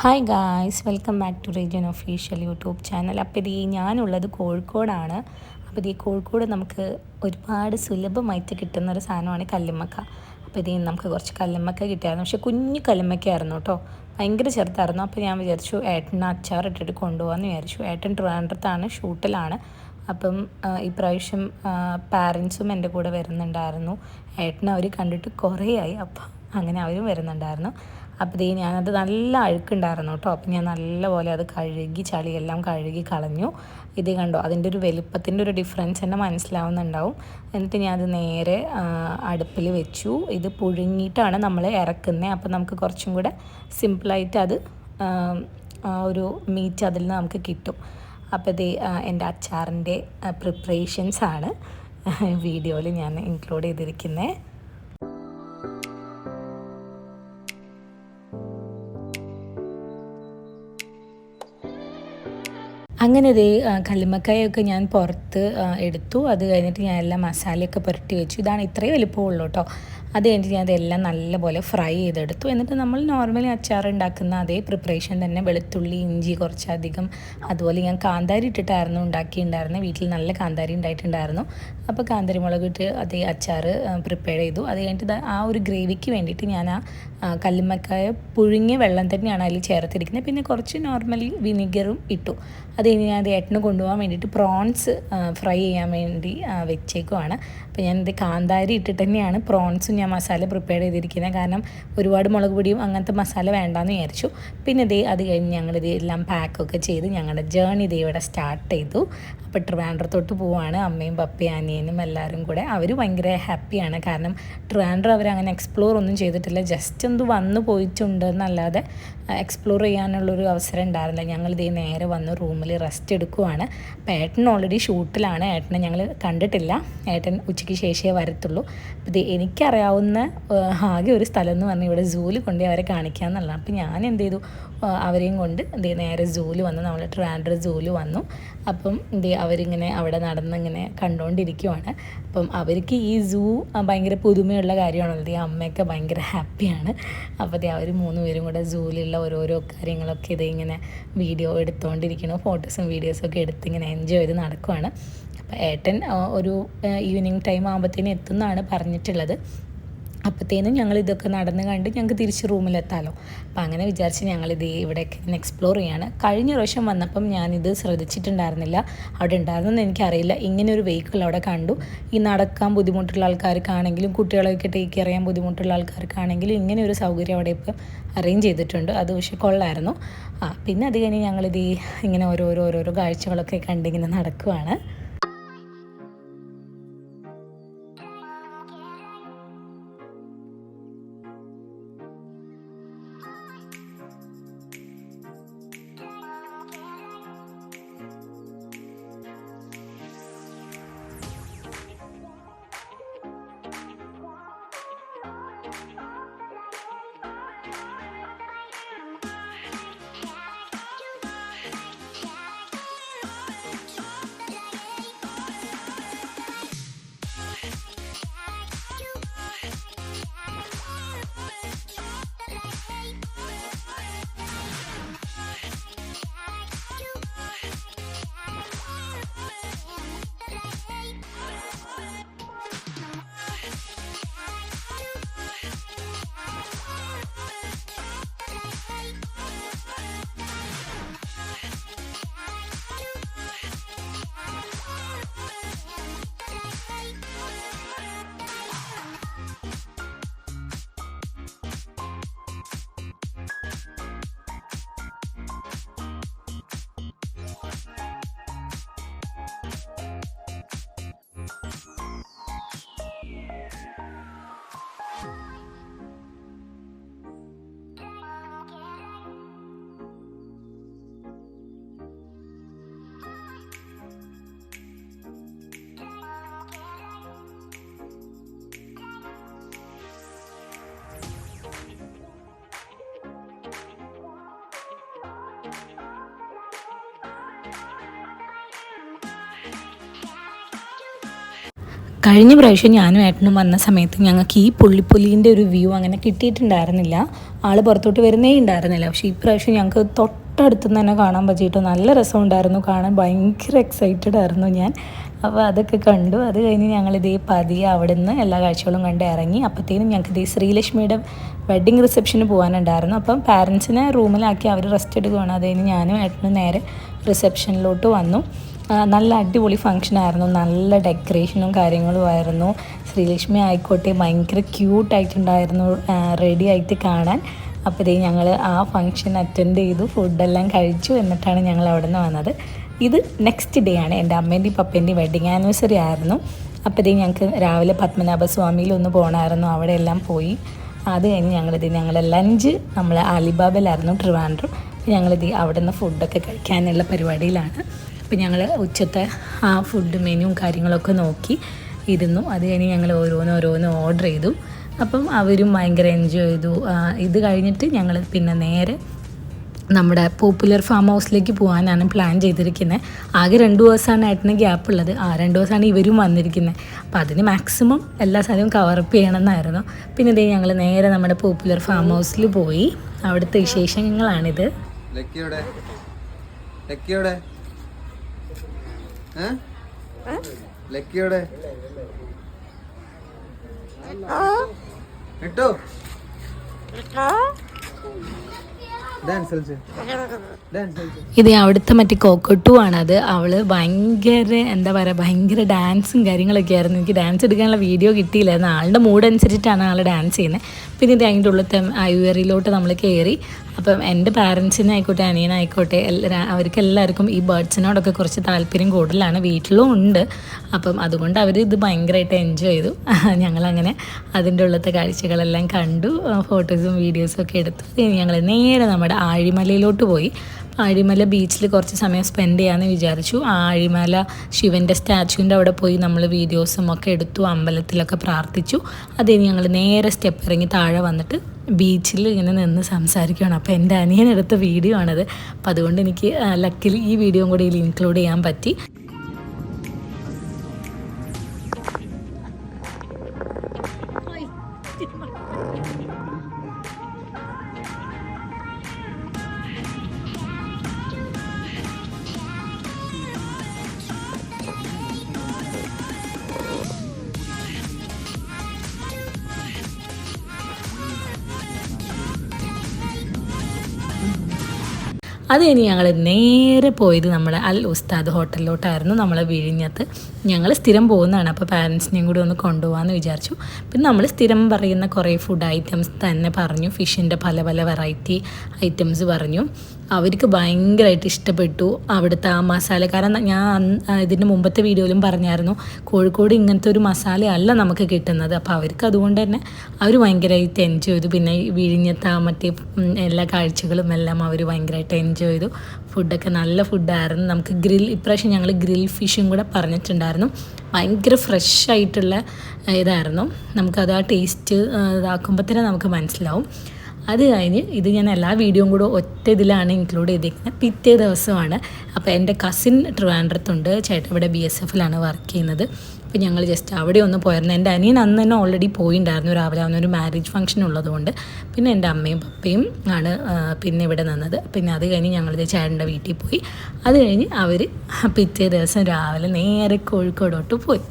Hi guys welcome back to region official YouTube channel അപ്പോൾ ഇത് ഞാനുള്ളത് കോഴിക്കോടാണ്. അപ്പോൾ ഇത് കോഴിക്കോട് നമുക്ക് ഒരുപാട് സുലഭമായിട്ട് കിട്ടുന്ന ഒരു സാധനമാണ് കല്ലുമ്മക്ക. അപ്പോൾ ഇത് നമുക്ക് കുറച്ച് കല്ലുമ്മക്ക കിട്ടിയായിരുന്നു. പക്ഷേ കുഞ്ഞു കല്ലുമ്മക്കായിരുന്നു കേട്ടോ. ഭയങ്കര ചെറുതായിരുന്നു. അപ്പോൾ ഞാൻ വിചാരിച്ചു ഏട്ടൻ അച്ചാർ ഇട്ടിട്ട് കൊണ്ടുപോകാമെന്ന് വിചാരിച്ചു. ഏട്ടൻ ട്രിവാൻഡ്രത്താണ് ഷൂട്ടിലാണ്. അപ്പം ഇപ്രാവശ്യം പാരൻസും എന്റെ കൂടെ വരുന്നുണ്ടായിരുന്നു. ഏട്ടനെ അവർ കണ്ടിട്ട് ആയി അപ്പം അങ്ങനെ അവരും വരുന്നുണ്ടായിരുന്നു. അപ്പോൾ ദേ ഞാനത് നല്ല അഴുക്കുണ്ടായിരുന്നു കേട്ടോ. അപ്പം ഞാൻ നല്ലപോലെ അത് കഴുകി ചളിയെല്ലാം കഴുകി കളഞ്ഞു. ഇത് കണ്ടോ? അതിന്റെ ഒരു വലിപ്പത്തിന്റെ ഒരു ഡിഫറൻസ് തന്നെ മനസ്സിലാവുന്നുണ്ടാവും. എന്നിട്ട് ഞാൻ അത് നേരെ അടുപ്പിൽ വെച്ചു. ഇത് പുഴുങ്ങിയിട്ടാണ് നമ്മൾ ഇറക്കുന്നത് അപ്പോൾ നമുക്ക് കുറച്ചും കൂടെ സിമ്പിളായിട്ട് അത് ഒരു മീറ്റ് അതിൽ നിന്ന് നമുക്ക് കിട്ടും. അപ്പോൾ ഇത് എന്റെ അച്ചാറിന്റെ പ്രിപ്പറേഷൻസാണ് വീഡിയോയിൽ ഞാൻ ഇൻക്ലൂഡ് ചെയ്തിരിക്കുന്നത് അങ്ങനെ ഇതേ കല്ലുമ്മക്കായൊക്കെ ഞാൻ പുറത്ത് എടുത്തു. അത് കഴിഞ്ഞിട്ട് ഞാൻ എല്ലാം മസാലയൊക്കെ പുരട്ടി വെച്ചു. ഇതാണ് ഇത്രയും വലിപ്പമുള്ളൂ കേട്ടോ. അത് കഴിഞ്ഞിട്ട് ഞാൻ അതെല്ലാം നല്ലപോലെ ഫ്രൈ ചെയ്തെടുത്തു. എന്നിട്ട് നമ്മൾ നോർമലി അച്ചാർ ഉണ്ടാക്കുന്ന അതേ പ്രിപ്പറേഷൻ തന്നെ വെളുത്തുള്ളി ഇഞ്ചി കുറച്ചധികം. അതുപോലെ ഞാൻ കാന്താരി ഇട്ടിട്ടായിരുന്നു ഉണ്ടാക്കിയിട്ടുണ്ടായിരുന്നത്. വീട്ടിൽ നല്ല കാന്താരി ഉണ്ടായിട്ടുണ്ടായിരുന്നു. അപ്പോൾ കാന്താരി മുളക് ഇട്ട് അതേ അച്ചാർ പ്രിപ്പയർ ചെയ്തു. അത് കഴിഞ്ഞിട്ട് ആ ഒരു ഗ്രേവിക്ക് വേണ്ടിയിട്ട് ഞാൻ ആ കല്ലുമ്മക്കായ പുഴുങ്ങിയ വെള്ളം തന്നെയാണ് അതിൽ ചേർത്തിരിക്കുന്നത്. പിന്നെ കുറച്ച് നോർമലി വിനിഗറും ഇട്ടു. അത് കഴിഞ്ഞ് ഞാൻ അത് ഏട്ടന് കൊണ്ടുപോകാൻ വേണ്ടിയിട്ട് പ്രോൺസ് ഫ്രൈ ചെയ്യാൻ വേണ്ടി വെച്ചേക്കുവാണ്. അപ്പോൾ ഞാൻ ഇത് കാന്താരി ഇട്ടിട്ട് തന്നെയാണ് പ്രോൺസും ഞാൻ മസാല പ്രിപ്പയർ ചെയ്തിരിക്കുന്നത്. കാരണം ഒരുപാട് മുളക് പൊടിയും അങ്ങനത്തെ മസാല വേണ്ടാന്ന് വിചാരിച്ചു. പിന്നെ ഇതേ അത് കഴിഞ്ഞ് ഞങ്ങളിത് എല്ലാം പാക്കൊക്കെ ചെയ്ത് ഞങ്ങളുടെ ജേണി ഇതേ ഇവിടെ സ്റ്റാർട്ട് ചെയ്തു. അപ്പോൾ ട്രിവാൻഡ്രത്തോട്ട് പോവാണ് അമ്മയും പപ്പയും അനിയനും എല്ലാവരും കൂടെ. അവർ ഭയങ്കര ഹാപ്പിയാണ് കാരണം ട്രിവാൻഡ്രം അവർ അങ്ങനെ എക്സ്പ്ലോർ ഒന്നും ചെയ്തിട്ടില്ല. ജസ്റ്റ് ഒന്ന് വന്നു പോയിട്ടുണ്ട് എന്നല്ലാതെ എക്സ്പ്ലോർ ചെയ്യാനുള്ളൊരു അവസരം ഉണ്ടായിരുന്നില്ല. ഞങ്ങൾ ഇതേ നേരെ വന്ന് റൂമിൽ റെസ്റ്റ് എടുക്കുവാണ്. അപ്പോൾ ഏട്ടൻ ഓൾറെഡി ഷൂട്ടിലാണ് ഏട്ടനെ ഞങ്ങൾ കണ്ടിട്ടില്ല. ഏട്ടൻ ഉച്ചയ്ക്ക് ശേഷമേ വരത്തുള്ളൂ. ഇത് എനിക്കറിയാവുന്ന ആകെ ഒരു സ്ഥലം എന്ന് പറഞ്ഞാൽ ഇവിടെ സൂൽ കൊണ്ട് അവരെ കാണിക്കാമെന്നുള്ളതാണ് അപ്പം ഞാൻ എന്ത് ചെയ്തു? അവരെയും കൊണ്ട് എന്ത് നേരെ സൂൽ വന്നു. നമ്മൾ ട്രാൻഡർ സൂൽ വന്നു. അപ്പം എന്ത് അവരിങ്ങനെ അവിടെ നടന്നിങ്ങനെ കണ്ടുകൊണ്ടിരിക്കുവാണ് അപ്പം അവർക്ക് ഈ സൂ ഭയങ്കര പുതുമയുള്ള കാര്യമാണല്ലോ. ഈ അമ്മയൊക്കെ ഭയങ്കര ഹാപ്പിയാണ്. അപ്പോൾ അവർ മൂന്ന് പേരും കൂടെ സൂവിലുള്ള ഓരോരോ കാര്യങ്ങളൊക്കെ ഇത് ഇങ്ങനെ വീഡിയോ എടുത്തുകൊണ്ടിരിക്കുന്നു ഫോട്ടോസും വീഡിയോസും ഒക്കെ എടുത്ത് ഇങ്ങനെ എൻജോയ് ചെയ്ത് നടക്കുവാണ്. അപ്പോൾ ഏട്ടൻ ഒരു ഈവനിങ് ടൈം ആകുമ്പോഴത്തേനും എത്തുമെന്നാണ് പറഞ്ഞിട്ടുള്ളത്. അപ്പോഴത്തേനും ഞങ്ങൾ ഇതൊക്കെ നടന്ന് കണ്ട് ഞങ്ങൾക്ക് തിരിച്ച് റൂമിലെത്താമല്ലോ അപ്പോൾ അങ്ങനെ വിചാരിച്ച് ഞങ്ങളിത് ഇവിടെയൊക്കെ ഇങ്ങനെ എക്സ്പ്ലോർ ചെയ്യാണ്. കഴിഞ്ഞ പ്രാവശ്യം വന്നപ്പം ഞാനിത് ശ്രദ്ധിച്ചിട്ടുണ്ടായിരുന്നില്ല. അവിടെ ഉണ്ടായിരുന്നെന്ന് എനിക്കറിയില്ല. ഇങ്ങനെ ഒരു വെഹിക്കിൾ അവിടെ കണ്ടു. ഈ നടക്കാൻ ബുദ്ധിമുട്ടുള്ള ആൾക്കാർക്കാണെങ്കിലും കുട്ടികളെയൊക്കെ ടേക്ക് കെയർ ചെയ്യാൻ ബുദ്ധിമുട്ടുള്ള ആൾക്കാർക്കാണെങ്കിലും ഇങ്ങനെ ഒരു സൗകര്യം അവിടെ ഇപ്പം അറേഞ്ച് ചെയ്തിട്ടുണ്ട്. അത് പക്ഷേ കൊള്ളായിരുന്നു. ആ പിന്നെ അത് കഴിഞ്ഞ് ഞങ്ങളിത് ഇങ്ങനെ ഓരോരോ ഓരോരോ കാഴ്ചകളൊക്കെ കണ്ടിങ്ങനെ നടക്കുവാണ്. കഴിഞ്ഞ പ്രാവശ്യം ഞാനും ഏട്ടനും വന്ന സമയത്ത് ഞങ്ങൾക്ക് ഈ പുള്ളിപ്പുലീന്റെ ഒരു വ്യൂ അങ്ങനെ കിട്ടിയിട്ടുണ്ടായിരുന്നില്ല. ആൾ പുറത്തോട്ട് വരുന്നേ ഉണ്ടായിരുന്നില്ല. പക്ഷേ ഈ പ്രാവശ്യം ഞങ്ങൾക്ക് തൊട്ടടുത്ത് തന്നെ കാണാൻ പറ്റിയിട്ട് നല്ല രസമുണ്ടായിരുന്നു. കാണാൻ ഭയങ്കര എക്സൈറ്റഡ് ആയിരുന്നു ഞാൻ. അപ്പോൾ അതൊക്കെ കണ്ടു. അത് കഴിഞ്ഞ് ഞങ്ങൾ ഇതേ പതിയെ അവിടെ നിന്ന് എല്ലാ കാഴ്ചകളും കണ്ട് ഇറങ്ങി. അപ്പോഴത്തേനും ഞങ്ങൾക്ക് ഇതേ ശ്രീലക്ഷ്മിയുടെ വെഡ്ഡിങ് റിസപ്ഷന് പോകാനുണ്ടായിരുന്നു. അപ്പം പാരൻസിനെ റൂമിലാക്കി അവർ റെസ്റ്റ് എടുക്കുകയാണ് അത് കഴിഞ്ഞ് ഞാനും ഏട്ടനും നേരെ റിസപ്ഷനിലോട്ട് വന്നു. നല്ല അടിപൊളി ഫങ്ഷൻ ആയിരുന്നു. നല്ല ഡെക്കറേഷനും കാര്യങ്ങളും ആയിരുന്നു. ശ്രീലക്ഷ്മി ആയിക്കോട്ടെ ഭയങ്കര ക്യൂട്ടായിട്ടുണ്ടായിരുന്നു റെഡി ആയിട്ട് കാണാൻ. അപ്പോൾ ഇതേ ഞങ്ങൾ ആ ഫങ്ഷൻ അറ്റൻഡ് ചെയ്തു. ഫുഡെല്ലാം കഴിച്ചു എന്നിട്ടാണ് ഞങ്ങൾ അവിടെ നിന്ന് വന്നത്. ഇത് നെക്സ്റ്റ് ഡേ ആണ്. എന്റെ അമ്മേന്റെയും പപ്പേന്റെയും വെഡിങ് ആനിവേഴ്സറി ആയിരുന്നു. അപ്പോൾ ഇതേ ഞങ്ങൾക്ക് രാവിലെ പത്മനാഭ സ്വാമിയിൽ ഒന്ന് പോകണമായിരുന്നു അവിടെ എല്ലാം പോയി. അത് കഴിഞ്ഞ് ഞങ്ങളിത് ഞങ്ങൾ ലഞ്ച് നമ്മൾ അലിബാബയിലായിരുന്നു ട്രിവാൻഡ്രം ഞങ്ങളിത് അവിടെ നിന്ന് ഫുഡൊക്കെ കഴിക്കാനുള്ള പരിപാടിയിലാണ്. അപ്പോൾ ഞങ്ങൾ ഉച്ചത്തെ ആ ഫുഡ് മെനുവും കാര്യങ്ങളൊക്കെ നോക്കി ഇരുന്നു. അത് കഴിഞ്ഞ് ഞങ്ങൾ ഓരോന്ന് ഓരോന്ന് ഓർഡർ ചെയ്തു. അപ്പം അവരും ഭയങ്കര എൻജോയ് ചെയ്തു. ഇത് കഴിഞ്ഞിട്ട് ഞങ്ങൾ പിന്നെ നേരെ നമ്മുടെ പോപ്പുലർ ഫാം ഹൗസിലേക്ക് പോകാനാണ് പ്ലാൻ ചെയ്തിരിക്കുന്നത് ആകെ രണ്ട് ദിവസമാണ് ഏട്ടന് ഗ്യാപ്പ് ഉള്ളത്. ആ രണ്ട് ദിവസമാണ് ഇവരും വന്നിരിക്കുന്നത് അപ്പോൾ അതിന് മാക്സിമം എല്ലാ സ്ഥലവും കവറപ്പ് ചെയ്യണമെന്നായിരുന്നു. പിന്നെ ഇതേ ഞങ്ങൾ നേരെ നമ്മുടെ പോപ്പുലർ ഫാം ഹൗസിൽ പോയി. അവിടുത്തെ വിശേഷങ്ങളാണിത്. ലക്കിയോടെ. ലക്കിയോടെ? ലക്കിയുടെ. ഇട്ടോ. ഇത് അവിടുത്തെ മറ്റേ കോക്കട്ടു അത് അവൾ ഭയങ്കര എന്താ പറയുക ഭയങ്കര ഡാൻസും കാര്യങ്ങളൊക്കെ ആയിരുന്നു. എനിക്ക് ഡാൻസ് എടുക്കാനുള്ള വീഡിയോ കിട്ടിയില്ലായിരുന്നു. ആളുടെ മൂഡ് അനുസരിച്ചിട്ടാണ് ആൾ ഡാൻസ് ചെയ്യുന്നത് പിന്നെ ഇത് അതിന്റെ ഉള്ളത്തെ ഐവറിയിലോട്ട് നമ്മൾ കയറി. അപ്പം എന്റെ പാരൻസിനായിക്കോട്ടെ അനിയനായിക്കോട്ടെ എല്ലാ അവർക്ക് എല്ലാവർക്കും ഈ ബേർഡ്സിനോടൊക്കെ കുറച്ച് താല്പര്യം കൂടുതലാണ്. വീട്ടിലും ഉണ്ട്. അപ്പം അതുകൊണ്ട് അവർ ഇത് ഭയങ്കരമായിട്ട് എൻജോയ് ചെയ്തു. ഞങ്ങളങ്ങനെ അതിന്റെ ഉള്ളത്തെ കാഴ്ചകളെല്ലാം കണ്ടു. ഫോട്ടോസും വീഡിയോസും ഒക്കെ എടുത്തു ഞങ്ങൾ നേരെ നമ്മുടെ ആഴിമലയിലോട്ട് പോയി. ആഴിമല ബീച്ചിൽ കുറച്ച് സമയം സ്പെൻഡ് ചെയ്യാമെന്ന് വിചാരിച്ചു. ആ ആഴിമല ശിവന്റെ സ്റ്റാച്ചുവിന്റെ അവിടെ പോയി നമ്മൾ വീഡിയോസും ഒക്കെ എടുത്തു അമ്പലത്തിലൊക്കെ പ്രാർത്ഥിച്ചു. അത് കഴിഞ്ഞ് ഞങ്ങൾ നേരെ സ്റ്റെപ്പ് ഇറങ്ങി താഴെ വന്നിട്ട് ബീച്ചിൽ ഇങ്ങനെ നിന്ന് സംസാരിക്കുകയാണ് അപ്പോൾ എന്റെ അനിയൻ എടുത്ത വീഡിയോ ആണത്. അപ്പോൾ അതുകൊണ്ട് എനിക്ക് ലക്കിൽ ഈ വീഡിയോയും കൂടി ഇതിൽ ഇൻക്ലൂഡ് ചെയ്യാൻ പറ്റി. അത് കഴിഞ്ഞ് ഞങ്ങൾ നേരെ പോയത് നമ്മുടെ അൽ ഉസ്താദ് ഹോട്ടലിലോട്ടായിരുന്നു നമ്മളെ വിഴിഞ്ഞത്ത്. ഞങ്ങൾ സ്ഥിരം പോകുന്നതാണ്. അപ്പോൾ പാരൻസിനെയും കൂടി ഒന്ന് കൊണ്ടുപോകാമെന്ന് വിചാരിച്ചു. പിന്നെ നമ്മൾ സ്ഥിരം പറയുന്ന കുറേ ഫുഡ് ഐറ്റംസ് തന്നെ പറഞ്ഞു. ഫിഷിന്റെ പല പല വെറൈറ്റി ഐറ്റംസ് പറഞ്ഞു. അവർക്ക് ഭയങ്കരമായിട്ട് ഇഷ്ടപ്പെട്ടു. അവിടുത്തെ ആ മസാല കാരണം ഞാൻ ഇതിന് മുമ്പത്തെ വീഡിയോയിലും പറഞ്ഞായിരുന്നു. കോഴിക്കോട് ഇങ്ങനത്തെ ഒരു മസാല അല്ല നമുക്ക് കിട്ടുന്നത്. അപ്പോൾ അവർക്ക് അതുകൊണ്ട് തന്നെ അവർ ഭയങ്കരമായിട്ട് എൻജോയ് ചെയ്തു. പിന്നെ വിഴിഞ്ഞത്തെ മറ്റേ എല്ലാ കാഴ്ചകളും എല്ലാം അവർ ഭയങ്കരമായിട്ട് എൻജോയ് ചെയ്തു. ഫുഡൊക്കെ നല്ല ഫുഡായിരുന്നു. നമുക്ക് ഗ്രിൽ ഇപ്രാവശ്യം ഞങ്ങൾ ഗ്രിൽ ഫിഷും കൂടെ പറഞ്ഞിട്ടുണ്ടായിരുന്നു. ഭയങ്കര ഫ്രഷ് ആയിട്ടുള്ള ഇതായിരുന്നു. നമുക്കത് ആ ടേസ്റ്റ് ഇതാക്കുമ്പോൾ തന്നെ നമുക്ക് മനസ്സിലാവും. അത് കഴിഞ്ഞ് ഇത് ഞാൻ എല്ലാ വീഡിയോയും കൂടെ ഒറ്റ ഇതിലാണ് ഇൻക്ലൂഡ് ചെയ്തിരിക്കുന്നത് പിറ്റേ ദിവസമാണ്. അപ്പോൾ എന്റെ കസിൻ ട്രിവാൻഡ്രത്തുണ്ട്. ചേട്ടൻ ഇവിടെ ബി എസ് എഫിലാണ് വർക്ക് ചെയ്യുന്നത്. അപ്പോൾ ഞങ്ങൾ ജസ്റ്റ് അവിടെ ഒന്ന് പോയിരുന്നു. എന്റെ അനിയൻ അന്ന് തന്നെ ഓൾറെഡി പോയിണ്ടായിരുന്നു. രാവിലെ അവന് ഒരു മാരേജ് ഫംഗ്ഷൻ ഉള്ളതുകൊണ്ട്. പിന്നെ എന്റെ അമ്മയും പപ്പയും ആണ് പിന്നെ ഇവിടെ നിന്നത്. പിന്നെ അത് കഴിഞ്ഞ് ഞങ്ങൾ ചേട്ടന്റെ വീട്ടിൽ പോയി. അത് കഴിഞ്ഞ് അവർ പിറ്റേ ദിവസം രാവിലെ നേരെ കോഴിക്കോടോട്ട് പോയി.